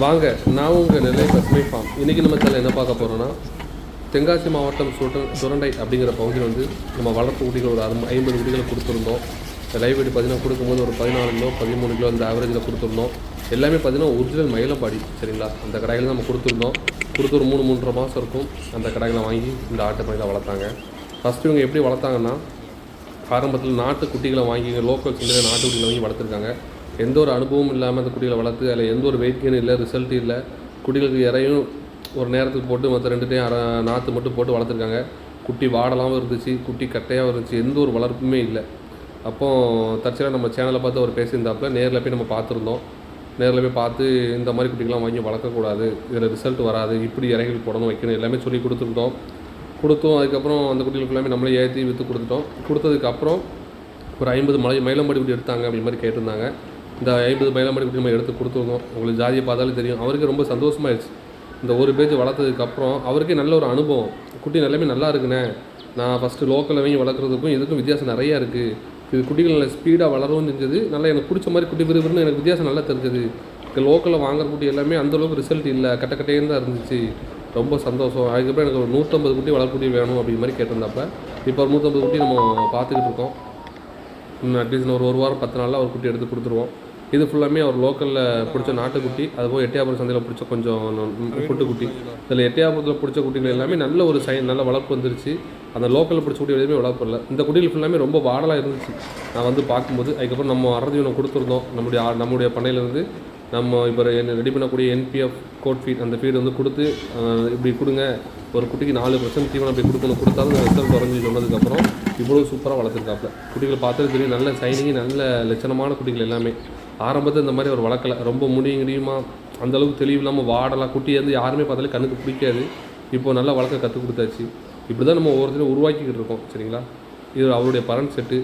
வாங்க நான் உங்கள் நெல்லை பசுமை ஃபார்ம் இன்றைக்கி நம்ம சேனல் என்ன பார்க்க போகிறோன்னா தென்காசி மாவட்டம் சுரண்ட சுரண்டை அப்படிங்கிற பகுதியில் வந்து நம்ம வளர்ப்பு குட்டிகள் ஒரு அறுபது ஐம்பது குட்டிகளை கொடுத்துருந்தோம். லைவ் வெடி பார்த்தீங்கன்னா கொடுக்கும்போது ஒரு பதினாலு கிலோ பதிமூணு கிலோ அந்த ஆவரேஜில் கொடுத்துருந்தோம். எல்லாமே பார்த்தீங்கன்னா ஒரிஜினல் மயிலம்பாடி சரிங்களா? அந்த கடையில் நம்ம கொடுத்துருந்தோம். கொடுத்து ஒரு மூணு மூன்றரை மாதம் இருக்கும். அந்த கடைகளை வாங்கி இந்த ஆட்டு பண்ணையில் வளர்த்தாங்க. ஃபஸ்ட்டு இவங்க எப்படி வளர்த்தாங்கன்னா ஆரம்பத்தில் நாட்டு குட்டிகளை வாங்கி லோக்கல் சந்தையில் நாட்டு குட்டிகளை வாங்கி வளர்த்துருக்காங்க. எந்த ஒரு அனுபவமும் இல்லாமல் அந்த குட்டிகளை வளர்த்து அதில் எந்த ஒரு வெயிட் கெயின் இல்லை ரிசல்ட் இல்லை. குட்டிகளுக்கு இறையும் ஒரு நேரத்துக்கு போட்டு மற்ற ரெண்டு டைம் அரை நாற்று மட்டும் போட்டு வளர்த்துருக்காங்க. குட்டி வாடலாகவும் இருந்துச்சு குட்டி கட்டையாகவும் இருந்துச்சு எந்த ஒரு வளர்ப்புமே இல்லை. அப்போ தற்செயலாக நம்ம சேனலை பார்த்து அவர் பேசியிருந்தாப்புல நேரில் போய் நம்ம பார்த்துருந்தோம். நேரில் போய் பார்த்து இந்த மாதிரி குட்டிகள்லாம் வாங்கி வளர்க்கக்கூடாது இதில் ரிசல்ட் வராது இப்படி இறைகள் போடணும் வைக்கணும் எல்லாமே சொல்லி கொடுத்துருந்தோம். கொடுத்தோம் அதுக்கப்புறம் அந்த குட்டிகளுக்கு எல்லாமே நம்மளே ஏற்றி விற்று கொடுத்துட்டோம். கொடுத்ததுக்கப்புறம் ஒரு ஐம்பது மலை மயிலம்பாடி குட்டி எடுத்தாங்க அப்படி மாதிரி கேட்டிருந்தாங்க. இந்த ஐம்பது மயிலம்பாடி குட்டி நம்ம எடுத்து கொடுத்துருந்தோம். உங்களுக்கு ஜாதியை பார்த்தாலே தெரியும். அவருக்கு ரொம்ப சந்தோஷமாயிடுச்சு இந்த ஒரு பேஜ் வளர்த்ததுக்கப்புறம் அவருக்கே நல்ல ஒரு அனுபவம். குட்டி எல்லாமே நல்லா இருக்குண்ணே. நான் ஃபஸ்ட்டு லோக்கலில் வாங்கி வளர்க்குறதுக்கும் இதுக்கும் வித்தியாசம் நிறையா இருக்குது இது குட்டிகள் நல்லா ஸ்பீடாக வளரவும் செஞ்சது. நல்லா எனக்கு பிடிச்ச மாதிரி குட்டி விறுவிறுன்னு எனக்கு வித்தியாசம் நல்லா தெரிஞ்சது. இப்போ லோக்கலில் வாங்குற குட்டி எல்லாமே அந்தளவுக்கு ரிசல்ட் இல்லை. கட்டக்கட்டையே தான் இருந்துச்சு. ரொம்ப சந்தோஷம். அதுக்கப்புறம் எனக்கு ஒரு நூற்றம்பது குட்டி வளர்க்குட்டி வேணும் அப்படிங்கிற மாதிரி கேட்டிருந்தப்ப இப்போ ஒரு நூற்றம்பது குட்டி நம்ம பார்த்துக்கிட்டு இருக்கோம். அட்லீஸ்ட் ஒரு ஒரு வாரம் பத்து நாளில் ஒரு குட்டி எடுத்து கொடுத்துருவோம். இது ஃபுல்லாமே அவர் லோக்கலில் பிடிச்ச நாட்டுக்குட்டி அதுபோல் எட்டியாபுரம் சந்தையில் பிடிச்ச கொஞ்சம் புட்டு குட்டி இதில் எட்டியாபுரத்தில் பிடிச்ச குட்டிகள் எல்லாமே நல்ல ஒரு சை நல்ல வளர்ப்பு வந்துருச்சு. அந்த லோக்கலில் பிடிச்ச குட்டி எதுவுமே வளர்ப்பு இல்லை. இந்த குட்டிகள் ஃபுல்லாமே ரொம்ப வாடலாக இருந்துச்சு. நான் வந்து பார்க்கும்போது அதுக்கப்புறம் நம்ம அறதீவனம் கொடுத்துருந்தோம். நம்முடைய நம்முடைய பண்ணையிலேருந்து நம்ம இப்போ ரெடி பண்ணக்கூடிய N B F code feed அந்த ஃபீட் வந்து கொடுத்து இப்படி கொடுங்க. ஒரு குட்டிக்கு நாலு பர்சன்ட் தீவனம் அப்படி கொடுக்கணும். கொடுத்தாலும் அந்த ரிசல்ட் குறைஞ்சி சொன்னதுக்கப்புறம் இவ்வளோ சூப்பராக வளர்த்துருக்காப்புல. குட்டிகளை பார்த்தாலே தெரியும். நல்ல சைனிங் நல்ல லட்சணமான குட்டிகள் எல்லாமே. ஆரம்பத்தில் இந்த மாதிரி அவர் வளர்க்கல. ரொம்ப முடியும் முடியுமா? அந்த அளவுக்கு தெளிவு இல்லாமல் வாடலாம் குட்டி வந்து யாருமே பார்த்தாலே கண்ணுக்கு பிடிக்காது. இப்போ நல்லா வளர்க்க கற்றுக் கொடுத்தாச்சு. இப்படி தான் நம்ம ஒவ்வொருத்தரும் உருவாக்கிக்கிட்டு இருக்கோம் சரிங்களா? இது அவருடைய பரன் செட்டு.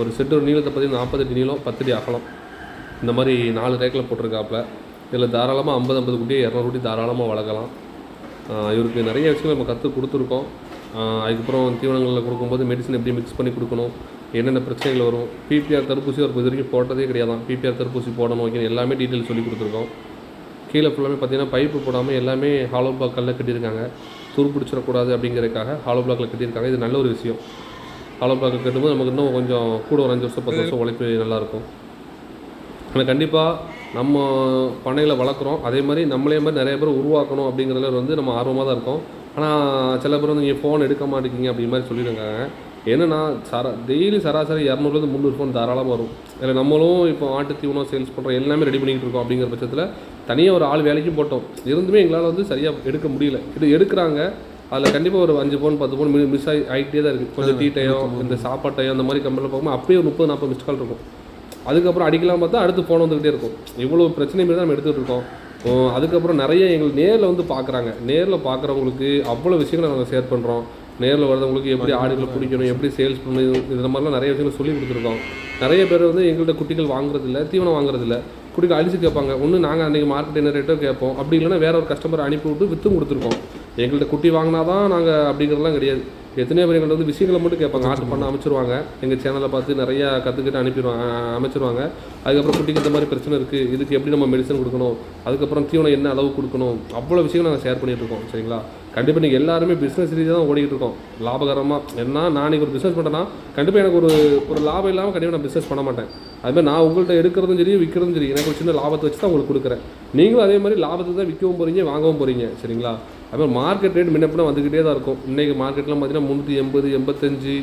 ஒரு செட்டு ஒரு நீளத்தை பார்த்தீங்கன்னா நாற்பத்தெட்டு நீளம் பத்தடி அகலம். இந்த மாதிரி நாலு ரேக்கில் போட்டிருக்காப்புல. இதில் தாராளமாக ஐம்பது ஐம்பது குட்டி இரநூறு குட்டி தாராளமாக வளர்க்கலாம். இவருக்கு நிறைய விஷயங்கள் நம்ம கற்றுக் கொடுத்துருக்கோம். அதுக்கப்புறம் தீவனங்களில் கொடுக்கும்போது மெடிசன் எப்படி மிக்ஸ் பண்ணி கொடுக்கணும். என்னென்ன பிரச்சனைகள் வரும்? பிபிஆர் தடுப்பூசி ஒரு இது வரைக்கும் போட்டதே கிடையாதான். பிபிஆர் தடுப்பூசி போடணும் வைக்கணும் எல்லாமே டீட்டெயில் சொல்லி கொடுத்துருக்கோம். கீழே ஃபுல்லாமே பார்த்தீங்கன்னா பைப்பு போடாமல் எல்லாமே ஹாலோ பிளாக்கல்ல கட்டியிருக்காங்க. துரு பிடிச்சிடக்கூடாது அப்படிங்கிறதுக்காக ஹாலோ பிளாக்கில் கட்டியிருக்காங்க. இது நல்ல ஒரு விஷயம். ஹாலோ பிளாக்கில் கட்டும்போது நமக்கு இன்னும் கொஞ்சம் கூட ஒரு அஞ்சு வருஷம் பத்து வருஷம் உழைப்பு நல்லாயிருக்கும் ஆனால் கண்டிப்பாக நம்ம பண்ணைகளை வளர்க்குறோம். அதே மாதிரி நம்மளே மாதிரி நிறைய பேர் உருவாக்கணும் அப்படிங்கிறதுல வந்து நம்ம ஆர்வமாக தான் இருக்கோம். ஆனால் சில பேர் வந்து நீங்கள் ஃபோன் எடுக்க மாட்டேங்கிங்க அப்படி மாதிரி சொல்லியிருக்காங்க என்னன்னா சரா டெய்லி சராசரி இரநூறுலேருந்து முந்நூறு ஃபோன் தாராளமாக வரும். இதில் நம்மளும் இப்போ ஆட்டு தீவனம் சேல்ஸ் பண்ணுறோம் எல்லாமே ரெடி பண்ணிக்கிட்டு இருக்கோம் அப்படிங்கிற பட்சத்தில் தனியாக ஒரு ஆள் வேலைக்கும் போட்டோம். இருந்துமே எங்களால் வந்து சரியாக எடுக்க முடியல. இது எடுக்கிறாங்க. அதில் கண்டிப்பாக ஒரு அஞ்சு பவுன் பத்து பவுன் மிஸ் ஆகி ஆகிட்டே தான் இருக்குது கொஞ்சம் டீ டைம் இந்த சாப்பாடு டைம் அந்த மாதிரி கம்பெனியில் பார்க்கும்போது அப்பயே ஒரு முப்பது நாற்பது மிஸ் கால் இருக்கும். அதுக்கப்புறம் அடிக்கலாம் பார்த்தா அடுத்து ஃபோன் வந்துக்கிட்டே இருக்கும். இவ்வளோ பிரச்சனை மாரி தான் நம்ம எடுத்துகிட்டு இருக்கோம். அதுக்கப்புறம் நிறைய எங்களுக்கு நேரில் வந்து பார்க்குறாங்க. நேரில் பார்க்குறவங்களுக்கு அவ்வளோ விஷயங்களை நாங்கள் ஷேர் பண்ணுறோம் நேரில் வரவங்களுக்கு எப்படி ஆடுகளை பிடிக்கணும் எப்படி சேல்ஸ் பண்ணணும் இது மாதிரிலாம் நிறைய விஷயங்கள் சொல்லி கொடுத்துருக்கோம். நிறைய பேர் வந்து எங்கள்கிட்ட குட்டிகள் வாங்குறதில்ல தீவனம் வாங்குறதில்ல. குட்டிகள் அழிச்சு கேட்பாங்க. ஒன்று நாங்கள் அன்றைக்கி மார்க்கெட் என்ன ரேட்டோ கேட்போம். அப்படி இல்லைன்னா வேற ஒரு கஸ்டமர் அனுப்பி விட்டு விற்றும் கொடுத்துருக்கோம். எங்கள்கிட்ட குட்டி வாங்கினா தான் நாங்கள் அப்படிங்கிறதுலாம் கிடையாது. எத்தனையோ பேர் எங்கள்கிட்ட வந்து விஷயங்களை மட்டும் கேட்பாங்க. ஆர்டர் பண்ண அமைச்சிருவாங்க. எங்கள் சேனலை பார்த்து நிறையா கற்றுக்கிட்டு அனுப்பிடுவாங்க அமைச்சிருவாங்க. அதுக்கப்புறம் குட்டிக்கு இந்த மாதிரி பிரச்சனை இருக்குது இதுக்கு எப்படி நம்ம மெடிசன் கொடுக்கணும்? அதுக்கப்புறம் தீவனம் என்ன அளவு கொடுக்கணும்? அவ்வளோ விஷயங்கள் நாங்கள் ஷேர் பண்ணிகிட்டு இருக்கோம். சரிங்களா? கண்டிப்பாக நீங்கள் எல்லாருமே பிஸ்னஸ் ரீதியாக தான் ஓடிக்கிட்டு இருக்கோம். லாபகரமாக என்ன நான் இன்றைக்கி ஒரு பிஸ்னஸ் பண்ணுறேன்னா கண்டிப்பாக எனக்கு ஒரு ஒரு லாபம் இல்லாமல் கண்டிப்பாக நான் பிஸ்னஸ் பண்ண மாட்டேன். அதுமாதிரி நான் உங்கள்கிட்ட எடுக்கிறதும் சரி விற்கிறதும் சரி எனக்கு ஒரு சின்ன லாபத்தை வச்சு தான் உங்களுக்கு கொடுக்குறேன். நீங்களும் அதே மாதிரி லாபத்தை தான் விற்கவும் போகிறீங்க வாங்கவும் போகிறீங்க சரிங்களா? அதுமாதிரி மார்க்கெட் ரேட் முன்னப்பின வந்துக்கிட்டே தான் இருக்கும். இன்றைக்கி மார்க்கெட்லாம் பார்த்தீங்கன்னா முந்நூற்றி எண்பது எண்பத்தஞ்சு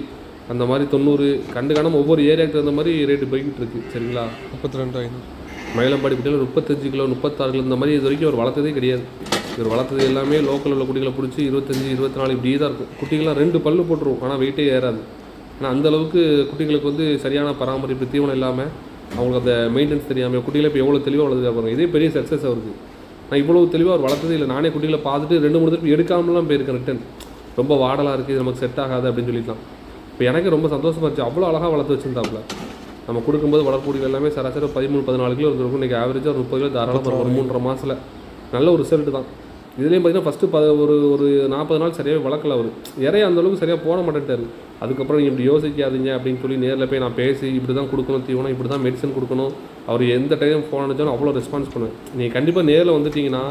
அந்த மாதிரி தொண்ணூறு. கண்டு காணாம ஒவ்வொரு ஏரியாவுக்கு தகுந்த மாதிரி ரேட்டு போய்கிட்டு இருக்கு. சரிங்களா? முப்பத்தி ரெண்டு ஐநூறு. மயிலம்பாடி குட்டியில் முப்பத்தஞ்சு கிலோ முப்பத்தாறு கிலோ இந்த மாதிரி இது வரைக்கும் அவர் வளர்த்ததே கிடையாது. இவர் வளர்த்தது எல்லாமே லோக்கல் உள்ள குட்டிகளை பிடிச்சி இருபத்தஞ்சி இருபத்தி நாலு இப்படி தான் இருக்கும். குட்டிகள்லாம் ரெண்டு பல்லு போட்டுரும் ஆனால் வெயிட்டே ஏறாது. ஆனால் அந்த அளவுக்கு குட்டிகளுக்கு வந்து சரியான பராமரிப்பு தீவனம் இல்லாமல் அவங்களுக்கு அந்த மெயின்டெனன்ஸ் தெரியாமல் குட்டிகளை இப்போ எவ்வளோ தெளிவாக வளர்த்துக்கா பாருங்க. இதே பெரிய சக்ஸஸ் அவருக்கு. நான் இவ்வளோ தெளிவாக அவர் வளர்த்ததே இல்லை. நானே குட்டிகளை பார்த்துட்டு ரெண்டு மூணு திருப்பி எடுக்காமலாம் போயிருக்கேன் ரிட்டன் ரொம்ப வாடலாக இருக்குது இது நமக்கு செட் ஆகாது அப்படின்னு சொல்லிக்கலாம் இப்போ எனக்கு ரொம்ப சந்தோஷமா இருந்துச்சு. அவ்வளோ அழகாக வளர்த்து வச்சிருந்தாப்புல. நம்ம கொடுக்கும்போது வளர்ப்புடிகள் எல்லாமே சராசரி பதிமூணு பதினாலு கிலோ இருந்திருக்கும். இன்றைக்கி ஆவரேஜாக ஒரு முப்பது கிலோ தாராளமாக ஒரு மூன்றரை மாதத்தில் நல்ல ஒரு ரிசல்ட் தான். இதுலேயும் பார்த்தீங்கன்னா ஃபஸ்ட்டு ப ஒரு ஒரு நாற்பது நாள் சரியாகவே வளர்க்கல அவர். இறைய அந்தளவுக்கு சரியாக போட மாட்டேன்ட்டார். அதுக்கப்புறம் நீங்கள் இப்படி யோசிக்காதீங்க அப்படின்னு சொல்லி நேரில் போய் நான் பேசி இப்படி தான் கொடுக்கணும் தீவனம் இப்படி தான் மெடிசன் கொடுக்கணும். அவர் எந்த டைம் ஃபோன் அடித்தாலும் அவ்வளோ ரெஸ்பான்ஸ் பண்ணுவேன். நீங்கள் கண்டிப்பாக நேரில் வந்துட்டீங்கன்னா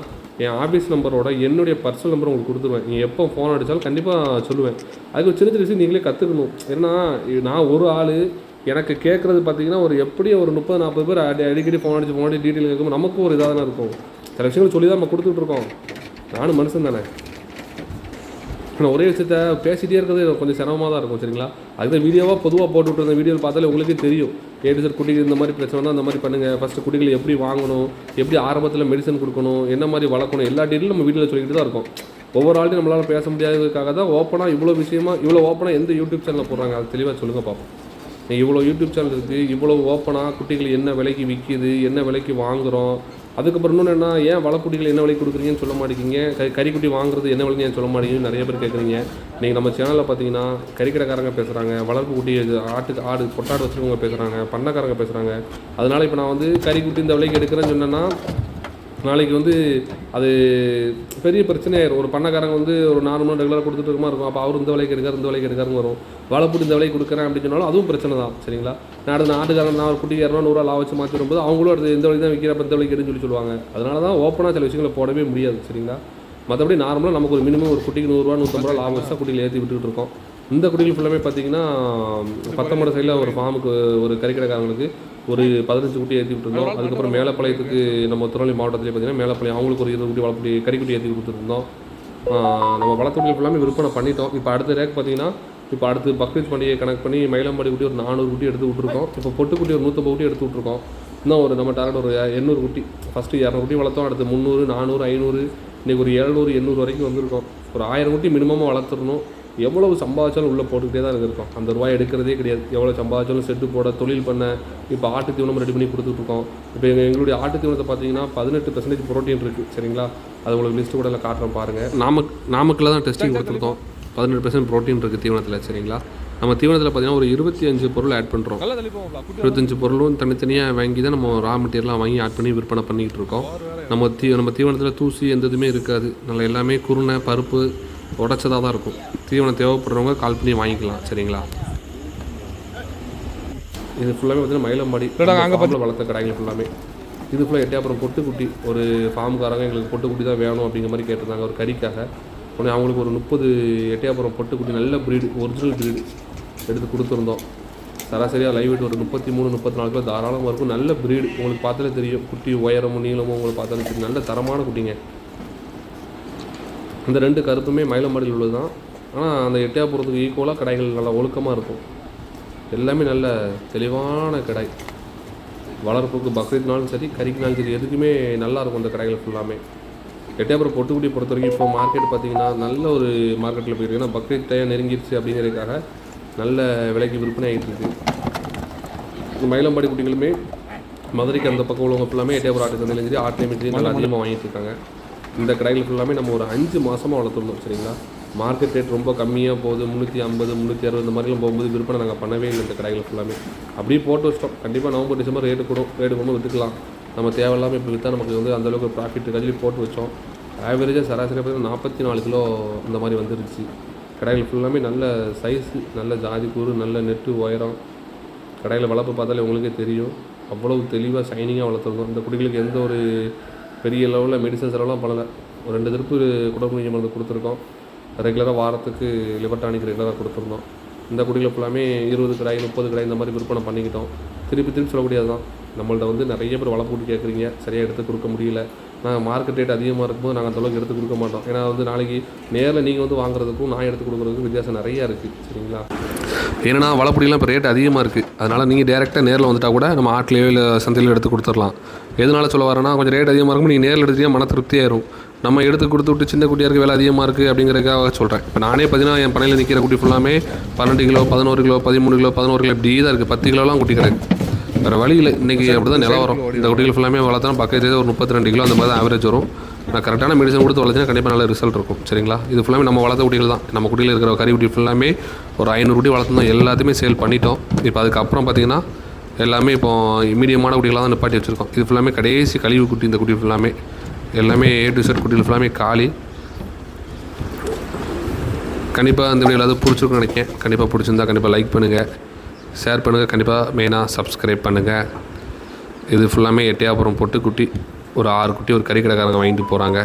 என் ஆஃபீஸ் நம்பரோட என்னுடைய பர்சனல் நம்பர் உங்களுக்கு கொடுத்துருவேன். நீங்கள் எப்போ ஃபோன் அடித்தாலும் கண்டிப்பாக சொல்லுவேன். அதுக்கு ஒரு சின்ன சின்ன விஷயம் நீங்களே கற்றுக்கணும் ஏன்னா நான் ஒரு ஆள் எனக்கு கேட்குறது பார்த்தீங்கன்னா ஒரு எப்படியும் ஒரு முப்பது நாற்பது பேர் அடி அடிக்கடி ஃபோன் அடிச்சு ஃபோன் அடிச்சு டீட்டெயில் கேட்கும் நமக்கும் ஒரு இதாக தானே இருக்கும். சில விஷயங்கள் சொல்லி தான் நம்ம கொடுத்துட்ருக்கோம் நானும் மனுஷன் தானே. நான் ஒரே விஷயத்த பேசிகிட்டே இருக்கிறது எனக்கு கொஞ்சம் சிரமமாக தான் இருக்கும் சரிங்களா? அதுதான் வீடியோவாக பொதுவாக போட்டு விட்டுருந்த வீடியோவில் பார்த்தாலே உங்களுக்கே தெரியும். ஏடி சார் குட்டிகள் இந்த மாதிரி பிரச்சனை அந்த மாதிரி பண்ணுங்கள் ஃபஸ்ட்டு குட்டிகளை எப்படி வாங்கணும் எப்படி ஆரம்பத்தில் மெடிசன் கொடுக்கணும் என்ன மாதிரி வளர்க்கணும் எல்லா டீட்டெயிலும் நம்ம வீடியோவில் சொல்லிக்கிட்டு தான் இருக்கோம். ஒவ்வொரு ஆள்டையும் நம்மளால் பேச முடியாததுக்காக தான் ஓப்பனாக இவ்வளோ விஷயமா இவ்வளோ ஓப்பனாக எந்த யூடியூப் சேனலில் போடுறாங்க அது தெளிவாக சொல்லுங்கள் பார்ப்போம் இவ்வளோ யூடியூப் சேனல் இருக்குது இவ்வளோ ஓப்பனாக குட்டிகள் என்ன விலைக்கு விற்கிது என்ன விலைக்கு வாங்குகிறோம் அதுக்கப்புறம் இன்னொன்று என்ன ஏன் வளக்குட்டிகள் என்ன விலைக்கு கொடுக்குறீங்கன்னு சொல்ல மாட்டேங்கிங்க கறி கறிக்குட்டி வாங்குறது என்ன விலைக்கு ஏன் சொல்ல மாட்டேங்குன்னு நிறைய பேர் கேட்குறீங்க நீங்கள் நம்ம சேனலில் பார்த்தீங்கன்னா கறிக்கடைக்காரங்க பேசுகிறாங்க வளர்ப்பு குட்டி ஆட்டுக்கு ஆடு பொட்டாடு வச்சுருக்கவங்க பேசுகிறாங்க பண்ணக்காரங்க பேசுகிறாங்க அதனால் இப்போ நான் வந்து கறிக்குட்டி இந்த விலைக்கு எடுக்கிறேன்னு சொன்னேன்னா நாளைக்கு வந்து அது பெரிய பிரச்சனையாயிரும் ஒரு பண்ணக்காரங்க வந்து ஒரு நாலு மணி ரெகுலராக கொடுத்துட்டு இருக்கமா இருக்கும். அப்போ அவர் இந்த விலைக்கு எடுக்காரு இந்த விலைக்கு எடுக்காருன்னு வரும். வாழைப்பூடி இந்த விலைக்கு கொடுக்குறேன் அப்படின்னு சொன்னாலும் அதுவும் பிரச்சனை தான் சரிங்களா? நான் அடுத்த ஆட்டுக்காரன் நான் ஒரு குட்டி இரநூறு நூறுரூவா லாபம் வச்சு மாற்றி வரும்போது அவங்களும் அடுத்து இந்த வழி தான் விற்கிற அப்போ இந்த விலைக்கு எடுன்னு சொல்லி சொல்லுவாங்க. அதனால தான் ஓப்பனாக சில விஷயங்களை போடவே முடியாது சரிங்களா? மற்றபடி நார்மலாக நமக்கு ஒரு மினிமம் ஒரு குட்டிக்கு நூறுரூவா நூற்றம்பது ரூபா லாபம் வச்சு தான் குட்டியில் ஏற்றி விட்டுக்கிட்டு இருக்கோம். இந்த குட்டிகள் ஃபுல்லாமே பார்த்தீங்கன்னா பத்தம்பது சைடில் ஒரு ஃபார்முக்கு ஒரு கறிக்கடைக்காரங்களுக்கு ஒரு பதினஞ்சு குட்டி ஏற்றி விட்டுருந்தோம். அதுக்கப்புறம் மேலப்பாளையத்துக்கு நம்ம திருநெல்வேலி மாவட்டத்திலே பார்த்தீங்கன்னா மேலப்பாளையம் அவங்களுக்கு ஒரு இருபது குட்டி வளர்ப்புட்டி கறிக்குட்டி ஏற்றி கொடுத்துருந்தோம். நம்ம வளர்த்துக்குட்டி ஃபுல்லாமே விற்பனை பண்ணிட்டோம். இப்போ அடுத்த ரேக் பார்த்தீங்கன்னா இப்போ அடுத்து பக்ரீத் பண்டிகையை கணக்கு பண்ணி மயிலம்பாடி குட்டி ஒரு நானூறு குட்டி எடுத்து விட்ருக்கோம் இப்போ பொட்டுக்குட்டி ஒரு நூற்றம்பது குட்டி எடுத்து விட்ருக்கோம் இன்னும் ஒரு நம்ம டார்கெட் ஒரு எண்ணூறு குட்டி. ஃபஸ்ட்டு இரநூறு குட்டி வளர்த்தோம். அடுத்து முந்நூறு நானூறு ஐநூறு இன்றைக்கி ஒரு எழுநூறு எண்ணூறு வரைக்கும் வந்திருக்கோம். ஒரு ஆயிரம் குட்டி மினிமமாக வளர்த்துடணும். எவ்வளவு சம்பாதிச்சாலும் உள்ளே போட்டுக்கிட்டே தான் இருந்திருக்கோம். அந்த ரூபாய் எடுக்கிறதே கிடையாது. எவ்வளோ சம்பாதிச்சாலும் செட்டு போட தொழில் பண்ண இப்போ ஆட்டு தீவனம் ரெடி பண்ணி கொடுத்துட்ருக்கோம். இப்போ எங்கள் எங்களுடைய ஆட்டு தீவனத்தை பார்த்தீங்கன்னா பதினெட்டு பர்சன்டேஜ் ப்ரோட்டீன் இருக்குது சரிங்களா? அது உங்களுக்கு லிஸ்ட்டு கூட எல்லாம் காட்டுறோம் பாருங்கள் நாமக் நாமக்கில் தான் டெஸ்டிங் கொடுத்துருக்கோம். பதினெட்டு பர்சன்ட் ப்ரோட்டீன் இருக்குது தீவனத்தில் சரிங்களா? நம்ம தீவனத்தில் பார்த்தீங்கன்னா ஒரு இருபத்தி அஞ்சு பொருள் ஆட் பண்ணுறோம் இருபத்தஞ்சு பொருளும் தனித்தனியாக வாங்கி தான் நம்ம ரா மெட்டீரியலாக வாங்கி ஆட் பண்ணி விற்பனை பண்ணிக்கிட்டு இருக்கோம். நம்ம தீ நம்ம தீவனத்தில் தூசி எந்த இதுவுமே இருக்காது. நல்லா எல்லாமே குருணை பருப்பு உடச்சதாக தான் இருக்கும். தீவனம் தேவைப்படுறவங்க கால் பண்ணி வாங்கிக்கலாம் சரிங்களா? இது ஃபுல்லாமே பார்த்தீங்கன்னா மயிலம்பாடி அங்கே பார்த்து வளர்த்த கடைங்க ஃபுல்லாமே இது ஃபுல்லாக எட்டியாப்புறம் பொட்டுக்குட்டி ஒரு ஃபார்முக்காரங்க எங்களுக்கு பொட்டுக்குட்டி தான் வேணும் அப்படிங்கிற மாதிரி கேட்டிருந்தாங்க ஒரு கறிக்காக. உடனே அவங்களுக்கு ஒரு முப்பது எட்டியாப்புறம் பொட்டுக்குட்டி நல்ல ப்ரீடு ஒரிஜினல் ப்ரீடு எடுத்து கொடுத்துருந்தோம். சராசரியாக லைவ் வெயிட் ஒரு முப்பத்தி மூணு முப்பத்தி நாலு கிலோ தாராளமாக இருக்கும். நல்ல ப்ரீடு உங்களுக்கு பார்த்தாலே தெரியும். குட்டி உயரமும் நீளமும் உங்களுக்கு பார்த்தாலே தெரியும். நல்ல தரமான குட்டிங்க. இந்த ரெண்டு கருப்புமே மயிலம்பாடியில் உள்ளது தான் ஆனால் அந்த எட்டயபுரத்துக்கு ஈக்குவலாக கடைகள் நல்லா ஒழுக்கமாக இருக்கும். எல்லாமே நல்ல தெளிவான கடை. வளர்ப்புக்கு பக்ரீத்னாலும் சரி கறிக்குனாலும் சரி எதுக்குமே நல்லா இருக்கும் இந்த கடைகள் ஃபுல்லாமே எட்டயபுரம் பொட்டுக்குட்டி பொறுத்த வரைக்கும் இப்போ மார்க்கெட் பார்த்தீங்கன்னா நல்ல ஒரு மார்க்கெட்டில் போயிருக்கு ஏன்னா பக்ரீத் டைம் நெருங்கிருச்சு அப்படிங்கிறதுக்காக நல்ல விலைக்கு விற்பனை ஆகிட்டு இருக்கு. இந்த மயிலம்பாடி குட்டிகளுமே மதுரைக்கு அந்த பக்கம் உள்ளவங்க ஃபுல்லாமே எட்டயபுரம் ஆட்டு சந்தையிலும் சரி ஆட்லேயும் சரி நல்லா அதிகமாக வாங்கிட்டு இருக்காங்க. இந்த கடைகள் ஃபுல்லாமே நம்ம ஒரு அஞ்சு மாதமாக வளர்த்துருந்தோம் சரிங்களா? மார்க்கெட் ரேட் ரொம்ப கம்மியாக போகுது. முந்நூற்றி ஐம்பது முந்நூற்றி அறுபது இந்த மாதிரிலாம் போகும்போது விற்பனை நாங்கள் பண்ணவே இல்லை இந்த கடைகள் ஃபுல்லாமே அப்படியே போட்டு வச்சிட்டோம். கண்டிப்பாக நவம்பர் டிசம்பர் ரேட்டு கூடும் ரேட்டு கொண்டு விற்றுக்கலாம் நம்ம தேவையில்லாமல் இப்போ விற்றா நமக்கு வந்து அந்தளவுக்கு ப்ராஃபிட் கஜலி போட்டு வச்சோம். ஆவரேஜாக சராசரி பார்த்தீங்கன்னா நாற்பத்தி நாலு கிலோ இந்த மாதிரி வந்துருச்சு. கடைகள் ஃபுல்லாமே நல்ல சைஸு நல்ல ஜாதி கூறு நல்ல நெட்டு உயரம். கடையில் வளர்ப்பு பார்த்தாலே உங்களுக்கே தெரியும். அவ்வளவு தெளிவாக ஷைனிங்காக வளர்த்துருந்தோம் இந்த குடிகளுக்கு எந்த ஒரு பெரிய லெவலில் மெடிசன் செலவெலாம் பண்ணல. ஒரு ரெண்டு திருப்பு குடம்புளிஞ்ச மருந்து கொடுத்துருக்கோம். ரெகுலராக வாரத்துக்கு லிவர் டானிக் ரெகுலராக கொடுத்துருந்தோம். இந்த குடிகளை ஃபுல்லாமே இருபது கடாய் முப்பது கடாய் இந்த மாதிரி விற்பனை பண்ணிக்கிட்டோம். திருப்பி திருப்பி சொல்லக்கூடியது தான் நம்மள்ட்ட வந்து நிறைய பேர் வளர்ப்பு கேட்குறீங்க சரியாக எடுத்து கொடுக்க முடியல. நாங்கள் மார்க்கெட் ரேட் அதிகமாக இருக்கும்போது நாங்கள் அந்த அளவுக்கு எடுத்து கொடுக்க மாட்டோம். ஏன்னா வந்து நாளைக்கு நேரில் நீங்கள் வந்து வாங்குறதுக்கும் நான் எடுத்து கொடுக்குறதுக்கும் வித்தியாசம் நிறையா இருக்குது சரிங்களா? ஏன்னா வளப்பொடியெலாம் இப்போ ரேட் அதிகமாக இருக்குது அதனால் நீங்கள் டேரெக்டாக நேரில் வந்துட்டால் கூட நம்ம ஆட்லேயோ இல்லை சந்தையிலோ எடுத்து கொடுத்துடலாம். எதனால சொல்ல வரேன்னா கொஞ்சம் ரேட் அதிகமாக இருக்கும் நீங்கள் நேரில் எடுத்தீங்கன்னா மன திருப்தியாயிரும் நம்ம எடுத்து கொடுத்து விட்டு சின்ன குட்டியாக இருக்க விலை அதிகமாக இருக்குது அப்படிங்கிறதுக்காக சொல்கிறேன் இப்போ நானே பார்த்தீங்கன்னா என் பணியில் நிற்கிற குட்டி ஃபுல்லாமே பன்னெண்டு கிலோ பதினோரு கிலோ பதிமூணு கிலோ பதினோரு கிலோ இப்படி தான் இருக்குது பத்து கிலோலாம் குட்டி கிடக்கு வேறு வழி இல்லை இன்றைக்கி அப்படி தான் நிலவரம் இந்த குட்டிகள் ஃபுல்லாமே வளர்த்தா பக்கத்து ஒரு முப்பத்தி ரெண்டு கிலோ அந்த மாதிரி தான் ஆவரேஜ் வரும். நான் கரெக்டான மெடிசன் கொடுத்து வளர்த்தினா கண்டிப்பாக நல்ல ரிசல்ட் இருக்கும். சரிங்களா? இது ஃபுல்லாமே நம்ம வளர்த்த குட்டிகள் தான். நம்ம குட்டியில் இருக்கிற கறி குட்டி ஃபுல்லாமே ஒரு ஐநூறு குட்டி வளர்த்தோம் எல்லாத்தையுமே சேல் பண்ணிட்டோம். இப்போ அதுக்கப்புறம் பார்த்தீங்கன்னா எல்லாமே இப்போ மீடியமான குட்டிகளாக தான் நிப்பாட்டி வச்சுருக்கோம். இது ஃபுல்லாமே கடைசி கழிவு குட்டி இந்த குட்டி ஃபுல்லாமே எல்லாமே ஏ டு செட் குட்டிகள் ஃபுல்லாமே காலி. கண்டிப்பாக அந்த வீடியோ ஏதாவது பிடிச்சிருக்குன்னு நினைக்கிறேன். கண்டிப்பாக பிடிச்சிருந்தா கண்டிப்பாக லைக் பண்ணுங்கள் ஷேர் பண்ணுங்கள் கண்டிப்பாக மெயினாக சப்ஸ்கிரைப் பண்ணுங்கள் இது ஃபுல்லாமே எட்டையாபுரம் பொட்டுக்குட்டி ஒரு ஆறு குட்டி ஒரு கறி கடைக்காரங்க வாங்கிட்டு போகிறாங்க